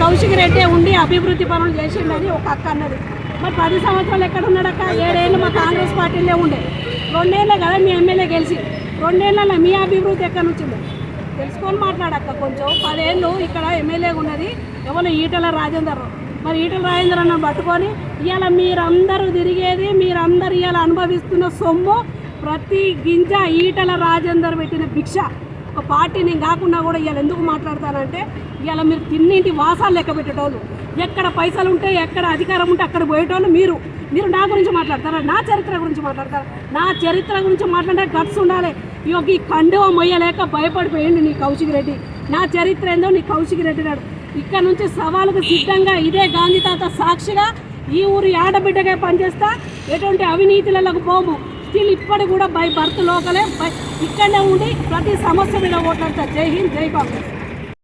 కౌశిక్ రెడ్డి ఉండి అభివృద్ధి పనులు చేసిండని ఒక అక్క అన్నది. మరి పది సంవత్సరాలు ఎక్కడ ఉన్నాడక్క? ఏడేళ్ళు మా కాంగ్రెస్ పార్టీలో ఉండే. రెండేళ్ళే కదా మీ ఎమ్మెల్యే గెలిచి. రెండేళ్ళలో మీ అభివృద్ధి ఎక్కడి నుంచింది తెలుసుకొని మాట్లాడక్క కొంచెం. పదేళ్ళు ఇక్కడ ఎమ్మెల్యేగా ఉన్నది. ఎవరు? ఈటల రాజేందర్ మరి ఈటల రాజేందర్ అన్న పట్టుకొని ఇవాళ మీరందరూ తిరిగేది మీరందరూ ఇవాళ అనుభవిస్తున్న సొమ్ము ప్రతి గింజ ఈటల రాజేందర్ పెట్టిన భిక్ష. ఒక పార్టీ నేను కాకుండా కూడా ఇవాళ ఎందుకు మాట్లాడతానంటే ఇవాళ మీరు తిన్నింటి వాసాలు లెక్క పెట్టేటోళ్ళు. ఎక్కడ పైసలు ఉంటే ఎక్కడ అధికారం ఉంటే అక్కడ పోయేటోళ్ళు మీరు. మీరు నా గురించి మాట్లాడతారా? నా చరిత్ర గురించి మాట్లాడతారా? నా చరిత్ర గురించి మాట్లాడే గట్స్ ఉండాలి. ఇక ఈ కండువ మొయ్యలేక భయపడిపోయింది నీ కౌశిక్ రెడ్డి. నా చరిత్ర ఏందో నీ కౌశిక్ రెడ్డి నాడు. ఇక్కడ నుంచి సవాలుకు సిద్ధంగా ఇదే గాంధీ తాత సాక్షిగా ఈ ఊరి ఆడబిడ్డగా పనిచేస్తా. ఎటువంటి అవినీతిలకు పోము. స్టిల్ ఇప్పటి కూడా బై బర్త్ లోకలే బై ఇక్కడనే ఉండి ప్రతి సమస్య మీద ఓట్లాడతారు. జై హింద్ జై కాంగ్రెస్.